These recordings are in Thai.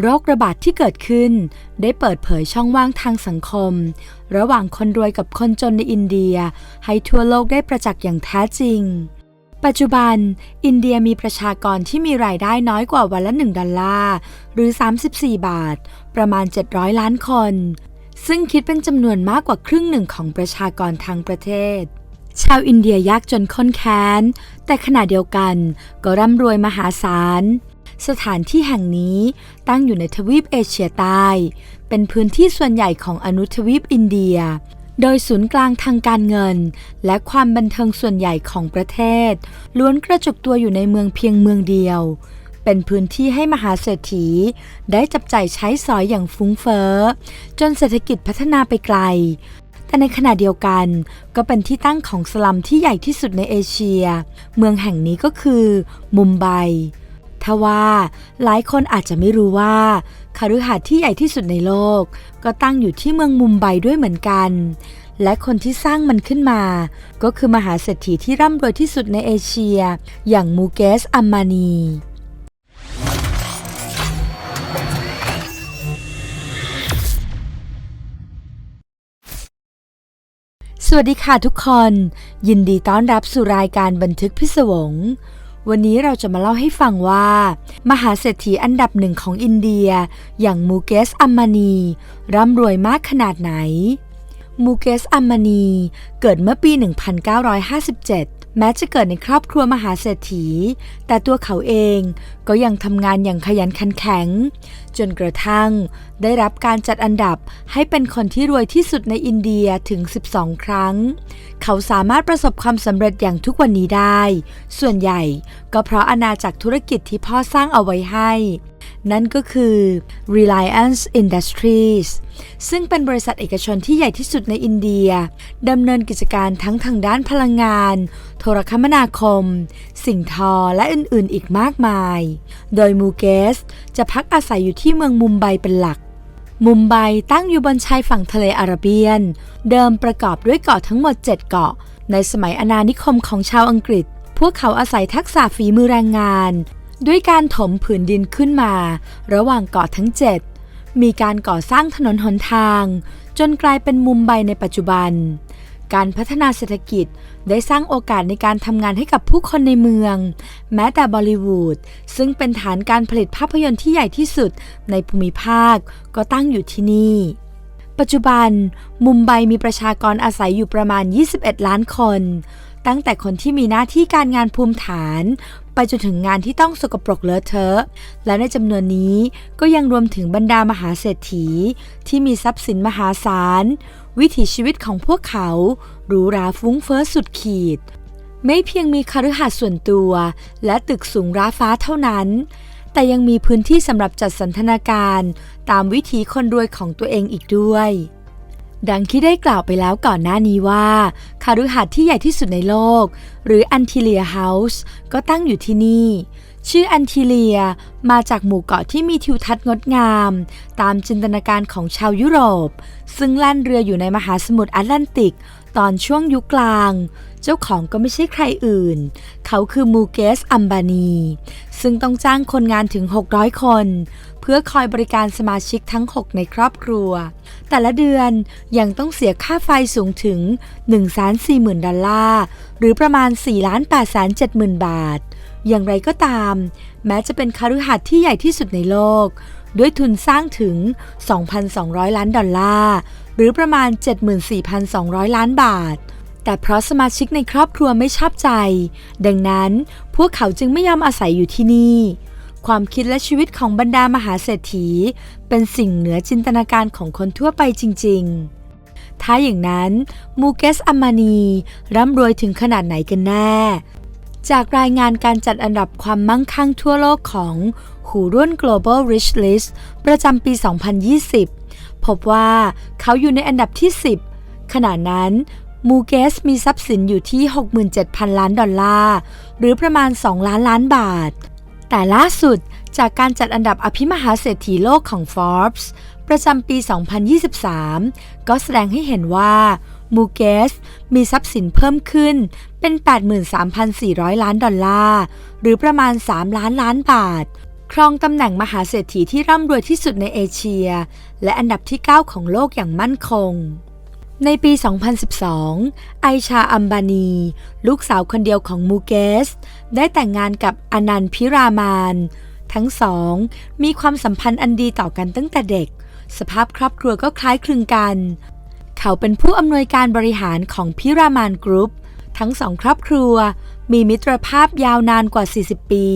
โรคระบาดที่เกิดขึ้น ได้เปิดเผยช่องว่างทางสังคม ระหว่างคนรวยกับคนจนในอินเดีย ให้ทั่วโลกได้ประจักษ์อย่างแท้จริง ปัจจุบัน อินเดียมีประชากรที่มีรายได้น้อยกว่าวันละ 1 ดอลลาร์ หรือ 34 บาท ประมาณ 700 ล้านคน ซึ่งคิดเป็นจำนวนมากกว่าครึ่งหนึ่งของประชากรทางประเทศชาวอินเดียยากจนค้นแค้น แต่ขณะเดียวกันก็ร่ำรวยมหาศาล สถานที่แห่งนี้ตั้งอยู่ในทวีปเอเชียใต้ เป็นพื้นที่ส่วนใหญ่ของอนุทวีปอินเดีย โดยศูนย์กลางทางการเงิน และความบันเทิงส่วนใหญ่ของประเทศ ล้วนกระจุกตัวอยู่ในเมืองเพียงเมืองเดียว เป็นพื้นที่ให้มหาเศรษฐี ได้จับจ่ายใช้สอยอย่างฟุ้งเฟ้อ จนเศรษฐกิจพัฒนาไปไกลแต่ในขณะเดียวกันก็เป็นที่ตั้งของสลัมที่ใหญ่ที่สุดในเอเชีย เมืองแห่งนี้ก็คือ มุมไบ ทว่าหลายคนอาจจะไม่รู้ว่าคฤหาสน์ที่ใหญ่ที่สุดในโลก ก็ตั้งอยู่ที่เมืองมุมไบด้วยเหมือนกัน และคนที่สร้างมันขึ้นมา ก็คือมหาเศรษฐีที่ร่ำรวยที่สุดในเอเชีย อย่างมูเกสอัมมานีสวัสดีค่ะทุกคน ยินดีต้อนรับสู่รายการบันทึกพิศวง วันนี้เราจะมาเล่าให้ฟังว่า มหาเศรษฐีอันดับหนึ่งของอินเดีย อย่างมูเกสอัมมานีร่ำรวยมากขนาดไหน มูเกสอัมมานีเกิดเมื่อปี 1957 แม้จะเกิดในครอบครัวมหาเศรษฐี แต่ตัวเขาเองก็ยังทำงานอย่างขยันขันแข็ง จนกระทั่งได้รับการจัดอันดับให้เป็นคนที่รวยที่สุดในอินเดียถึง 12 ครั้ง เขาสามารถประสบความสำเร็จอย่างทุกวันนี้ได้ ส่วนใหญ่ก็เพราะอาณาจักรธุรกิจที่พ่อสร้างเอาไว้ให้ นั่นก็คือ Reliance Industries ซึ่งเป็นบริษัทเอกชนที่ใหญ่ที่สุดในอินเดียดำเนินกิจการทั้งทางด้านพลังงาน โทรคมนาคม สิ่งทอและอื่นๆ อีกมากมาย โดยมูเกสจะพักอาศัยอยู่ที่เมืองมุมไบเป็นหลักมุมไบตั้งอยู่บนชายฝั่งทะเลอาระเบียน เดิมประกอบด้วยเกาะทั้งหมด 7 เกาะ ในสมัยอาณานิคมของชาวอังกฤษ พวกเขาอาศัยทักษะฝีมือแรงงาน ด้วยการถมผืนดินขึ้นมา ระหว่างเกาะทั้ง 7 มีการก่อสร้างถนนหนทาง จนกลายเป็นมุมไบในปัจจุบัน การพัฒนาเศรษฐกิจได้สร้างโอกาสในการทำงานให้กับผู้คนในเมือง แม้แต่บอลิวูดซึ่งเป็นฐานการผลิตภาพยนตร์ที่ใหญ่ที่สุดในภูมิภาคก็ตั้งอยู่ที่นี่ ปัจจุบัน มุมไบมีประชากรอาศัยอยู่ประมาณ 21 ล้านคน ตั้งแต่คนที่มีหน้าที่การงานภูมิฐาน ไปจนถึงงานที่ต้องสกปรกเลอะเทอะ และในจำนวนนี้ก็ยังรวมถึงบรรดามหาเศรษฐี ที่มีทรัพย์สินมหาศาล วิถีชีวิตของพวกเขาหรูหราฟุ้งเฟ้อสุดขีด ไม่เพียงมีคฤหาสน์ส่วนตัว และตึกสูงร้าฟ้าเท่านั้น แต่ยังมีพื้นที่สำหรับจัดสันทนาการ ตามวิถีคนรวยของตัวเองอีกด้วย ดังที่ได้กล่าวไปแล้วก่อนหน้านี้ว่าคฤหาสน์ที่ใหญ่ที่สุดในโลก หรืออันทิเลียเฮาส์ก็ตั้งอยู่ที่นี่ ชื่ออันทิเลียมาจากหมู่เกาะที่มีทิวทัศน์งดงาม ตามจินตนาการของชาวยุโรป ซึ่งลั่นเรืออยู่ในมหาสมุทรแอตแลนติก ตอนช่วงยุคกลาง เจ้าของก็ไม่ใช่ใครอื่น เขาคือมูเกสอัมบานี ซึ่งต้องจ้างคนงานถึง 600 คน เพื่อคอยบริการสมาชิกทั้ง 6 ในครอบครัว แต่ละเดือนยังต้องเสียค่าไฟสูงถึง 140,000 ดอลลาร์ หรือประมาณ 4,870,000 บาท อย่างไรก็ตาม แม้จะเป็นคฤหาสน์ที่ใหญ่ที่สุดในโลก ด้วยทุนสร้างถึง 2,200 ล้านดอลลาร์ หรือประมาณ 74,200 ล้านบาทแต่เพราะสมาชิกในครอบครัวไม่ชอบใจ ดังนั้นพวกเขาจึงไม่ยอมอาศัยอยู่ที่นี่ ความคิดและชีวิตของบรรดามหาเศรษฐี เป็นสิ่งเหนือจินตนาการของคนทั่วไปจริง ๆ ถ้าอย่างนั้นมูเกสอัมมานีร่ำรวยถึงขนาดไหนกันแน่ จากรายงานการจัดอันดับความมั่งคั่งทั่วโลกของหูรุ่น Global Rich List ประจำปี 2020 พบว่าเขาอยู่ในอันดับที่ 10 ขณะนั้นมูเกสมีทรัพย์สินอยู่ที่ 67,000 ล้านดอลลาร์ หรือประมาณ 2 ล้านล้านบาท แต่ล่าสุดจากการจัดอันดับอภิมหาเศรษฐีโลกของ Forbes ประจำปี 2023 ก็แสดงให้เห็นว่ามูเกสมีทรัพย์สินเพิ่มขึ้นเป็น 83,400 ล้านดอลลาร์ หรือประมาณ 3 ล้านล้านบาท ครองตำแหน่งมหาเศรษฐีที่ร่ำรวยที่สุดในเอเชีย และอันดับที่ 9 ของโลกอย่างมั่นคง ในปี 2012 ไอชาอัมบานี ลูกสาวคนเดียวของมูเกส ได้แต่งงานกับอนันต์พิรามาน ทั้งสอง มีความสัมพันธ์อันดีต่อกันตั้งแต่เด็ก สภาพครอบครัวก็คล้ายคลึงกัน เขาเป็นผู้อำนวยการบริหารของพิรามานกรุ๊ป ทั้งสองครอบครัว มีมิตรภาพยาวนานกว่า 40 ปี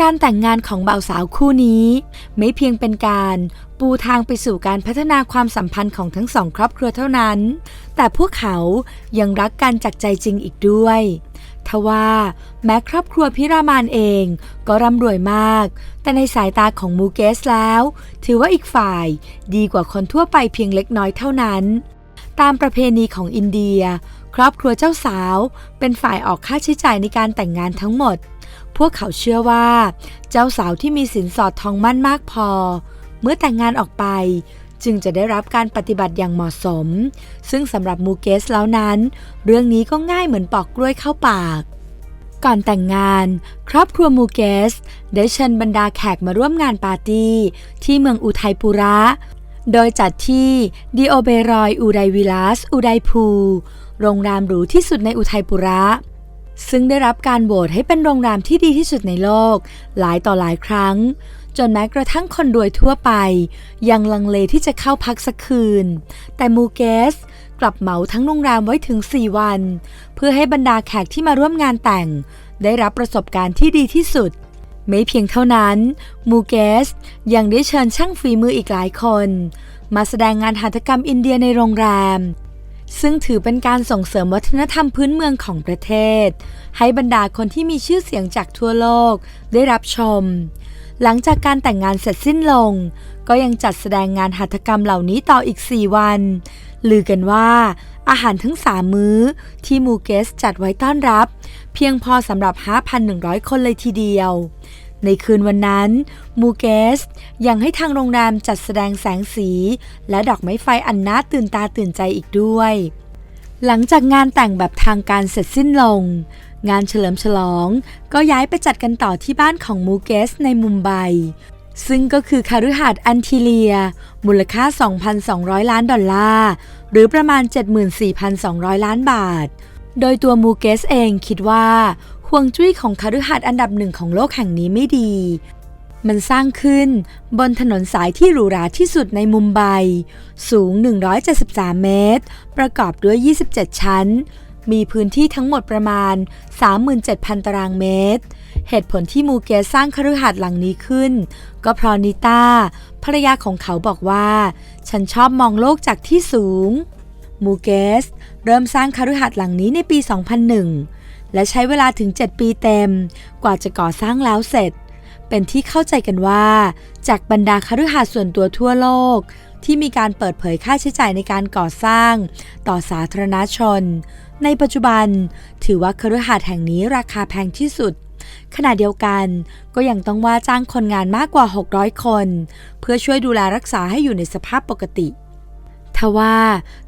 การแต่งงานของบ่าวสาวคู่นี้ ไม่เพียงเป็นการปูทางไปสู่การพัฒนาความสัมพันธ์ของทั้งสองครอบครัวเท่านั้น แต่พวกเขายังรักกันจากใจจริงอีกด้วยทว่าแม้ครอบครัวพิรามานเองก็ร่ำรวยมาก แต่ในสายตาของมูเกสแล้ว ถือว่าอีกฝ่ายดีกว่าคนทั่วไปเพียงเล็กน้อยเท่านั้น ตามประเพณีของอินเดีย ครอบครัวเจ้าสาว เป็นฝ่ายออกค่าใช้จ่ายในการแต่งงานทั้งหมด พวกเขาเชื่อว่า เจ้าสาวที่มีสินสอดทองมั่นมากพอ เมื่อแต่งงานออกไปจึงจะได้รับการปฏิบัติอย่างเหมาะสม ซึ่งสำหรับมูเกสแล้วนั้น เรื่องนี้ก็ง่ายเหมือนปอกกล้วยเข้าปาก ก่อนแต่งงาน ครอบครัวมูเกส ได้เชิญบรรดาแขกมาร่วมงานปาร์ตี้ ที่เมืองอุทัยปุระ โดยจัดที่ดิโอเบรอยอุไดวิลาสอุไดพู โรงแรมหรูที่สุดในอุทัยปุระ ซึ่งได้รับการโหวตให้เป็นโรงแรมที่ดีที่สุดในโลก หลายต่อหลายครั้ง จนแม้กระทั่งคนรวยทั่วไป ยังลังเลที่จะเข้าพักสักคืน แต่มูเกสกลับเหมาทั้งโรงแรมไว้ถึง 4 วัน เพื่อให้บรรดาแขกที่มาร่วมงานแต่ง ได้รับประสบการณ์ที่ดีที่สุด ไม่เพียงเท่านั้น มูเกสยังได้เชิญช่างฝีมืออีกหลายคน มาแสดงงานหัตถกรรมอินเดียในโรงแรม ซึ่งถือเป็นการส่งเสริมวัฒนธรรมพื้นเมืองของประเทศ ให้บรรดาคนที่มีชื่อเสียงจากทั่วโลกได้รับชม หลังจากการแต่งงานเสร็จสิ้นลง ก็ยังจัดแสดงงานหัตถกรรมเหล่านี้ต่ออีก 4 วัน ลือกันว่าอาหารทั้ง3มื้อที่มูเกสจัดไว้ต้อนรับ เพียงพอสำหรับ 5,100 คนเลยทีเดียว ในคืนวันนั้น มูเกสยังให้ทางโรงแรมจัดแสดงแสงสี และดอกไม้ไฟอันน่าตื่นตาตื่นใจอีกด้วย หลังจากงานแต่งแบบทางการเสร็จสิ้นลง งานเฉลิมฉลองก็ย้ายไปจัดกันต่อที่บ้านของมูเกสในมุมไบ ซึ่งก็คือคารุหาดอันทิเลีย มูลค่า 2,200 ล้านดอลลาร์ หรือประมาณ 74,200 ล้านบาทโดยตัวมูเกสเองคิดว่า ห่วงจุ้ยของคารุหาดอันดับหนึ่งของโลกแห่งนี้ไม่ดี มันสร้างขึ้นบนถนนสายที่หรูหราที่สุดในมุมไบ สูง 173 เมตร ประกอบด้วย 27 ชั้น มีพื้นที่ทั้งหมดประมาณ 37,000 ตารางเมตร เหตุผลที่มูเกสสร้างคฤหาสน์หลังนี้ขึ้น ก็เพราะนิต้าภรรยาของเขาบอกว่า ฉันชอบมองโลกจากที่สูง มูเกส เริ่มสร้างคฤหาสน์หลังนี้ในปี 2001 และใช้เวลาถึง 7 ปีเต็ม กว่าจะก่อสร้างแล้วเสร็จ เป็นที่เข้าใจกันว่า จากบรรดาคฤหาสน์ส่วนตัวทั่วโลก ที่มีการเปิดเผยค่าใช้จ่ายในการก่อสร้าง ต่อสาธารณชน ในปัจจุบัน ถือว่าคฤหาสน์แห่งนี้ราคาแพงที่สุดขณะเดียวกันก็ยังต้องว่าจ้างคนงานมากกว่า 600 คน เพื่อช่วยดูแลรักษาให้อยู่ในสภาพปกติ ทว่า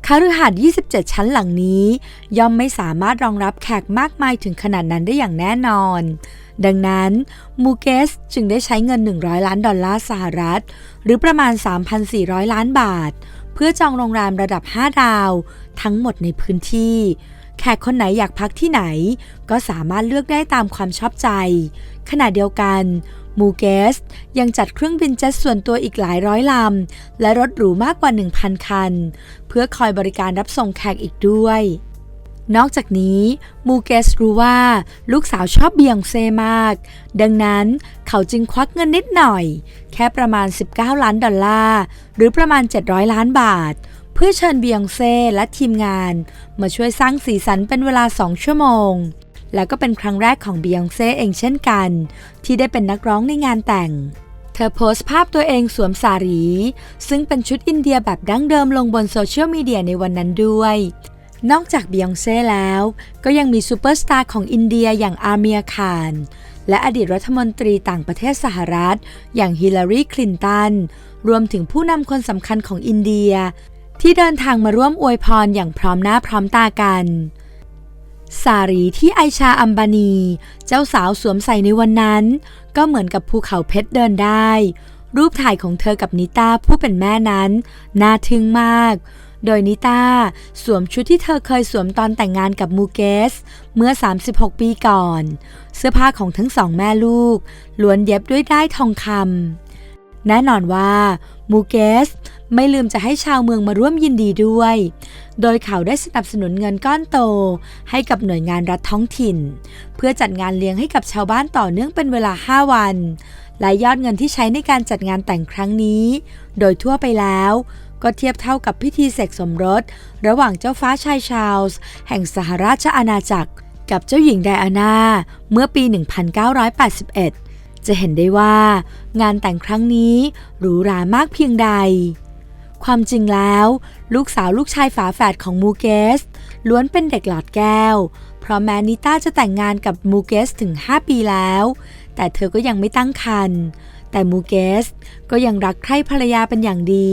คฤหาสน์ 27 ชั้นหลังนี้ ย่อมไม่สามารถรองรับแขกมากมายถึงขนาดนั้นได้อย่างแน่นอน ดังนั้นมูเกสจึงได้ใช้เงิน 100 ล้านดอลลาร์สหรัฐ หรือประมาณ 3,400 ล้านบาท เพื่อจองโรงแรมระดับ 5 ดาว ทั้งหมดในพื้นที่ แขกคนไหนอยากพักที่ไหน ก็สามารถเลือกได้ตามความชอบใจ ขณะเดียวกัน มูเกส ยังจัดเครื่องบินเจ็ตส่วนตัวอีกหลายร้อยลำ และรถหรูมากกว่า 1,000 คัน เพื่อคอยบริการรับส่งแขกอีกด้วย นอกจากนี้มูเกสรู้ว่าลูกสาวชอบเบียงเซมาก ดังนั้นเขาจึงควักเงินนิดหน่อย แค่ประมาณ 19 ล้านดอลลาร์ หรือประมาณ 700 ล้านบาทเพื่อเชิญเบียงเซ่และทีมงาน มาช่วยสร้างสีสันเป็นเวลา2ชั่วโมง แล้วก็เป็นครั้งแรกของบียองเซ่เองเช่นกัน ที่ได้เป็นนักร้องในงานแต่ง เธอโพสต์ภาพตัวเองสวมสารี ซึ่งเป็นชุดอินเดียแบบดั้งเดิมลงบนโซเชียลมีเดียในวันนั้นด้วย นอกจากบียองเซ่แล้ว ก็ยังมีซูเปอร์สตาร์ของอินเดียอย่างอาเมียร์คานและอดีตรัฐมนตรีต่างประเทศสหรัฐ อย่างฮิลลารีคลินตัน รวมถึงผู้นำคนสำคัญของอินเดีย ที่เดินทางมาร่วมอวยพรอย่างพร้อมหน้าพร้อมตากัน สารีที่ไอชาอัมบานี เจ้าสาวสวมใส่ในวันนั้น ก็เหมือนกับภูเขาเพชรเดินได้ รูปถ่ายของเธอกับนิต้าผู้เป็นแม่นั้น น่าทึ่งมาก โดยนิต้าสวมชุดที่เธอเคยสวมตอนแต่งงานกับมูเกส เมื่อ 36 ปีก่อน เสื้อผ้าของทั้งสองแม่ลูกล้วนเย็บด้วยได้ทองคำแน่นอนว่ามูเกส ไม่ลืมจะให้ชาวเมืองมาร่วมยินดีด้วย โดยเขาได้สนับสนุนเงินก้อนโต ให้กับหน่วยงานรัฐท้องถิ่น เพื่อจัดงานเลี้ยงให้กับชาวบ้านต่อเนื่องเป็นเวลา 5 วัน และยอดเงินที่ใช้ในการจัดงานแต่งครั้งนี้ โดยทั่วไปแล้ว ก็เทียบเท่ากับพิธีเสกสมรส ระหว่างเจ้าฟ้าชายชาลส์แห่งสหราชอาณาจักร กับเจ้าหญิงไดอาน่าเมื่อปี 1981จะเห็นได้ว่างานแต่งครั้งนี้หรูหรามากเพียงใด ความจริงแล้ว ลูกสาวลูกชายฝาแฝดของมูเกส ล้วนเป็นเด็กหลอดแก้ว เพราะแม้นิต้าจะแต่งงานกับมูเกสถึง 5 ปีแล้ว แต่เธอก็ยังไม่ตั้งครรภ์แต่มูเกสก็ยังรักใคร่ภรรยาเป็นอย่างดี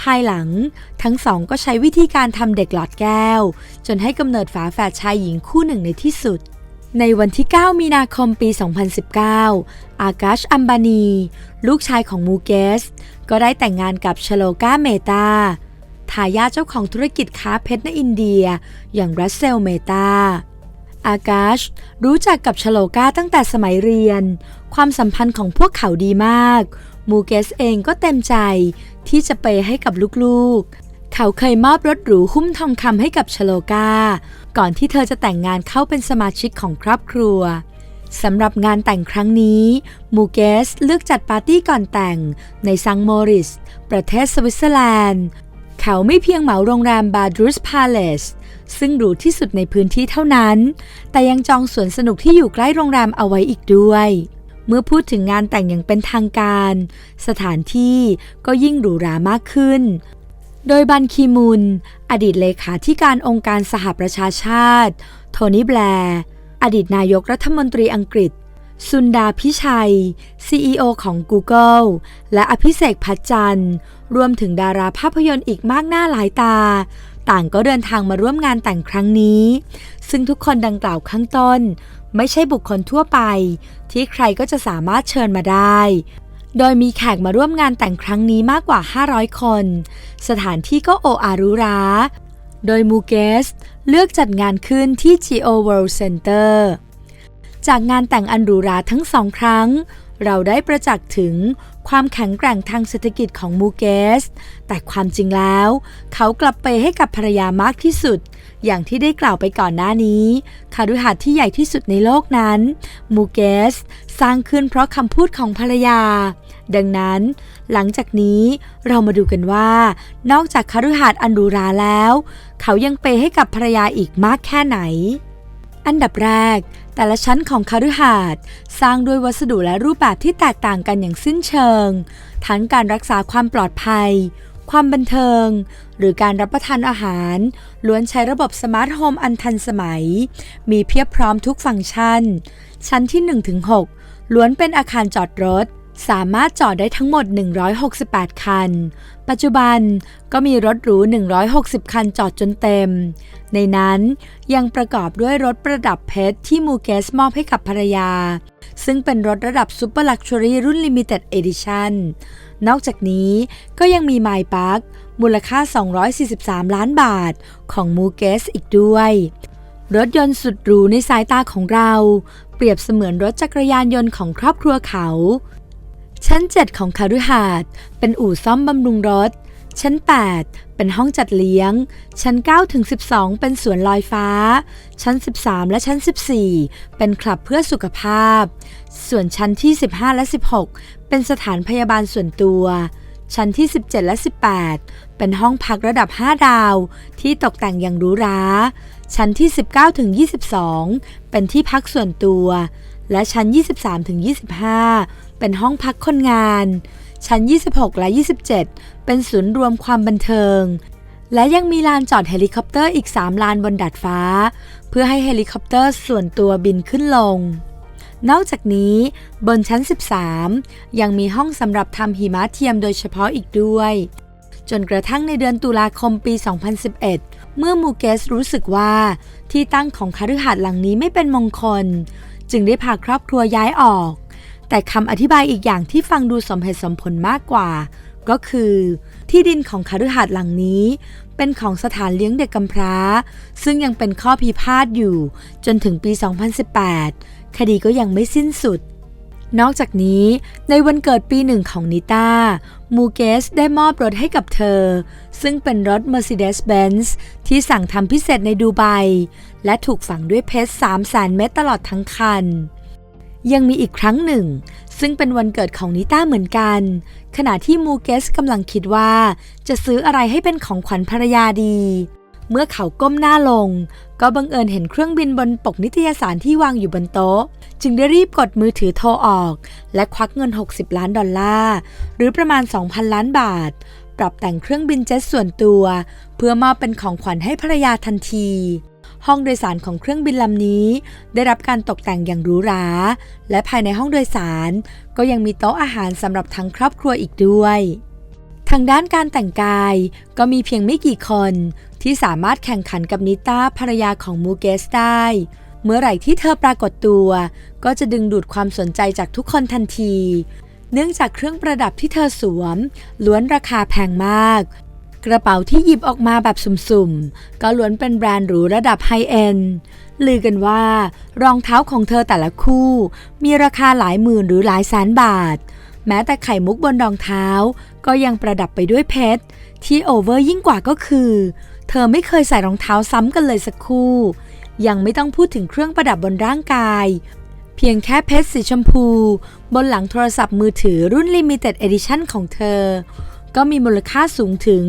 ภายหลังทั้งสองก็ใช้วิธีการทำเด็กหลอดแก้ว จนให้กำเนิดฝาแฝดชายหญิงคู่หนึ่งในที่สุด ในวันที่ 9 มีนาคมปี 2019 อากาชอัมบานี ลูกชายของมูเกส ก็ได้แต่งงานกับชโลกาเมตาทายาทเจ้าของธุรกิจค้าเพชรในอินเดีย อย่างรัสเซลเมตาอากาชรู้จักกับชโลกาตั้งแต่สมัยเรียน ความสัมพันธ์ของพวกเขาดีมาก มูเกสเองก็เต็มใจที่จะไปให้กับลูกๆ เขาเคยมอบรถหรูหุ้มทองคำให้กับชโลกา ก่อนที่เธอจะแต่งงานเข้าเป็นสมาชิกของครอบครัว สำหรับงานแต่งครั้งนี้ มูเกสเลือกจัดปาร์ตี้ก่อนแต่งในซังโมริส ประเทศสวิตเซอร์แลนด์ เขาไม่เพียงเหมาโรงแรมบาดรูสพาเลสซึ่งหรูที่สุดในพื้นที่เท่านั้น แต่ยังจองสวนสนุกที่อยู่ใกล้โรงแรมเอาไว้อีกด้วย เมื่อพูดถึงงานแต่งอย่างเป็นทางการ สถานที่ก็ยิ่งหรูหรามากขึ้น โดยบันคีมุน อดีตเลขาธิการองค์การสหประชาชาติ โทนี่แบร์ อดีตนายกรัฐมนตรีอังกฤษ สุนดาพิชัย CEO ของ Google และอภิเษกพัชจันทร์ รวมถึงดาราภาพยนตร์อีกมากหน้าหลายตา ต่างก็เดินทางมาร่วมงานแต่งครั้งนี้ ซึ่งทุกคนดังกล่าวข้างต้น ไม่ใช่บุคคลทั่วไป ที่ใครก็จะสามารถเชิญมาได้โดยมีแขกมาร่วมงานแต่งครั้งนี้มากกว่า 500 คน สถานที่ก็โออารุรา โดยมูเกสเลือกจัดงานขึ้นที่ Geo World Center จากงานแต่งอันหรูหราทั้งสองครั้ง เราได้ประจักษ์ถึงความแข็งแกร่งทางเศรษฐกิจของมูเกส แต่ความจริงแล้ว เขากลับไปให้กับภรรยามากที่สุด อย่างที่ได้กล่าวไปก่อนหน้านี้คารุหัดที่ใหญ่ที่สุดในโลกนั้น มูเกส สร้างขึ้นเพราะคำพูดของภรรยา ดังนั้น หลังจากนี้เรามาดูกันว่า นอกจากคารุหัดอันหรูราแล้ว เขายังเปให้กับภรรยาอีกมากแค่ไหน อันดับแรก แต่ละชั้นของคารุหาดสร้างด้วยวัสดุและรูปแบบที่แตกต่างกันอย่างสิ้นเชิง ทั้งการรักษาความปลอดภัย ความบันเทิง หรือการรับประทานอาหาร ล้วนใช้ระบบสมาร์ทโฮมอันทันสมัย มีเพียบพร้อมทุกฟังก์ชัน ชั้นที่ 1-6ล้วนเป็นอาคารจอดรถ สามารถจอดได้ทั้งหมด 168 คัน ปัจจุบันก็มีรถหรู 160 คันจอดจนเต็ม ในนั้นยังประกอบด้วยรถประดับเพชรที่มูเกสมอบให้กับภรรยา ซึ่งเป็นรถระดับซูเปอร์ลักชัวรี่รุ่น Limited Edition นนอกจากนี้ก็ยังมีไมล์ปาร์คมูลค่า 243 ล้านบาทของมูเกสอีกด้วย รถยนต์สุดหรูในสายตาของเรา เปรียบเสมือนรถจักรยานยนต์ของครอบครัวเขา ชั้น 7 ของคารุหาดเป็นอู่ซ่อมบำรุงรถ ชั้น 8 เป็นห้องจัดเลี้ยง ชั้น 9 ถึง 12 เป็นสวนลอยฟ้า ชั้น 13 และชั้น 14 เป็นคลับเพื่อสุขภาพ ส่วนชั้นที่ 15 และ 16 เป็นสถานพยาบาลส่วนตัว ชั้นที่ 17 และ 18 เป็นห้องพักระดับ 5 ดาว ที่ตกแต่งอย่างหรูหรา ชั้นที่ 19 ถึง 22 เป็นที่พักส่วนตัว และชั้น 23ถึง25 เป็นห้องพักคนงาน ชั้น 26 และ 27 เป็นศูนย์รวมความบันเทิง และยังมีลานจอดเฮลิคอปเตอร์อีก 3 ลานบนดาดฟ้า เพื่อให้เฮลิคอปเตอร์ส่วนตัวบินขึ้นลง นอกจากนี้บนชั้น 13 ยังมีห้องสำหรับทำหิมะเทียมโดยเฉพาะอีกด้วย จนกระทั่งในเดือนตุลาคมปี 2011 เมื่อมูเกสรู้สึกว่าที่ตั้งของคฤหาสน์หลังนี้ไม่เป็นมงคล จึงได้พาครอบครัวย้ายออก แต่คำอธิบายอีกอย่างที่ฟังดูสมเหตุสมผลมากกว่า ก็คือ ที่ดินของคฤหาสน์หลังนี้ เป็นของสถานเลี้ยงเด็กกำพร้า ซึ่งยังเป็นข้อพิพาทอยู่ จนถึงปี 2018 คดีก็ยังไม่สิ้นสุดนอกจากนี้ในวันเกิดปีหนึ่งของนิต้า มูเกสได้มอบรถให้กับเธอ ซึ่งเป็นรถ Mercedes-Benz ที่สั่งทำพิเศษในดูไบ และถูกฝังด้วยเพชร3 0 0 0 0 0เม็ดตลอดทั้งคัน ยังมีอีกครั้งหนึ่ง ซึ่งเป็นวันเกิดของนิต้าเหมือนกัน ขณะที่มูเกสกำลังคิดว่า จะซื้ออะไรให้เป็นของขวัญภรรยาดี เมื่อเขาก้มหน้าลง ก็บังเอิญเห็นเครื่องบินบนปกนิตยสารที่วางอยู่บนโต๊ะ จึงได้รีบกดมือถือโทรออก และควักเงิน 60 ล้านดอลลาร์หรือประมาณ 2,000 ล้านบาทปรับแต่งเครื่องบินเจ็ตส่วนตัว เพื่อมอบเป็นของขวัญให้ภรรยาทันที ห้องโดยสารของเครื่องบินลำนี้ ได้รับการตกแต่งอย่างหรูหรา และภายในห้องโดยสาร ก็ยังมีโต๊ะอาหารสำหรับทั้งครอบครัวอีกด้วย ทางด้านการแต่งกายก็มีเพียงไม่กี่คน ที่สามารถแข่งขันกับนิต้าภรรยาของมูเกสได้ เมื่อไหร่ที่เธอปรากฏตัว ก็จะดึงดูดความสนใจจากทุกคนทันที เนื่องจากเครื่องประดับที่เธอสวม ล้วนราคาแพงมาก กระเป๋าที่หยิบออกมาแบบสุ่มๆ ก็ล้วนเป็นแบรนด์หรูระดับไฮเอ็นด์ลือกันว่ารองเท้าของเธอแต่ละคู่ มีราคาหลายหมื่นหรือหลายแสนบาท แม้แต่ไข่มุกบนรองเท้า ก็ยังประดับไปด้วยเพชร ที่โอเวอร์ยิ่งกว่าก็คือ เธอไม่เคยใส่รองเท้าซ้ำกันเลยสักคู่ ยังไม่ต้องพูดถึงเครื่องประดับบนร่างกาย เพียงแค่เพชรสีชมพู บนหลังโทรศัพท์มือถือรุ่น Limited Edition ของเธอ ก็มีมูลค่าสูงถึง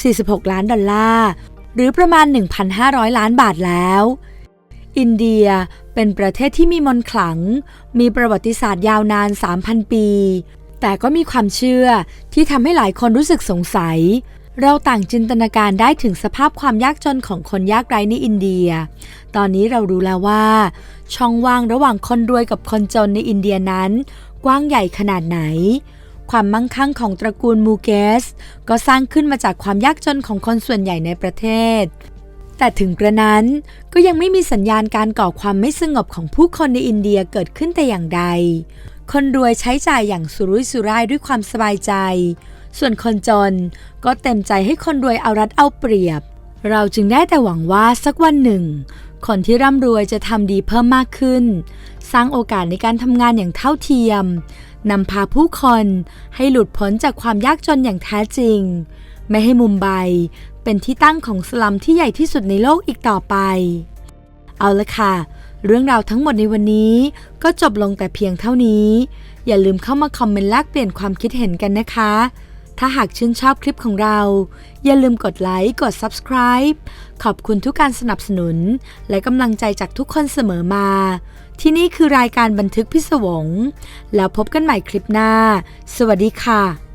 46 ล้านดอลลาร์ หรือประมาณ 1,500 ล้านบาทแล้ว อินเดียเป็นประเทศที่มีมนต์ขลัง มีประวัติศาสตร์ยาวนาน 3,000 ปี แต่ก็มีความเชื่อที่ทำให้หลายคนรู้สึกสงสัย เราต่างจินตนาการได้ถึงสภาพความยากจนของคนยากไร้ในอินเดีย ตอนนี้เรารู้แล้วว่า ช่องว่างระหว่างคนรวยกับคนจนในอินเดียนั้น กว้างใหญ่ขนาดไหน ความมั่งคั่งของตระกูลมูเกส ก็สร้างขึ้นมาจากความยากจนของคนส่วนใหญ่ในประเทศ แต่ถึงกระนั้นก็ยังไม่มีสัญญาณการก่อความไม่สงบของผู้คนในอินเดียเกิดขึ้นแต่อย่างใด คนรวยใช้จ่ายอย่างสุรุ่ยสุร่ายด้วยความสบายใจ ส่วนคนจนก็เต็มใจให้คนรวยเอารัดเอาเปรียบ เราจึงได้แต่หวังว่าสักวันหนึ่ง คนที่ร่ำรวยจะทำดีเพิ่มมากขึ้น สร้างโอกาสในการทำงานอย่างเท่าเทียม นำพาผู้คนให้หลุดพ้นจากความยากจนอย่างแท้จริง ไม่ให้มุมไบเป็นที่ตั้งของสลัมที่ใหญ่ที่สุดในโลกอีกต่อไป เอาละค่ะ เรื่องราวทั้งหมดในวันนี้ก็จบลงแต่เพียงเท่านี้ อย่าลืมเข้ามาคอมเมนต์แลกเปลี่ยนความคิดเห็นกันนะคะ ถ้าหากชื่นชอบคลิปของเรา อย่าลืมกดไลค์ กด subscribe ขอบคุณทุกการสนับสนุน และกำลังใจจากทุกคนเสมอมา ที่นี่คือรายการบันทึกพิศวง แล้วพบกันใหม่คลิปหน้า สวัสดีค่ะ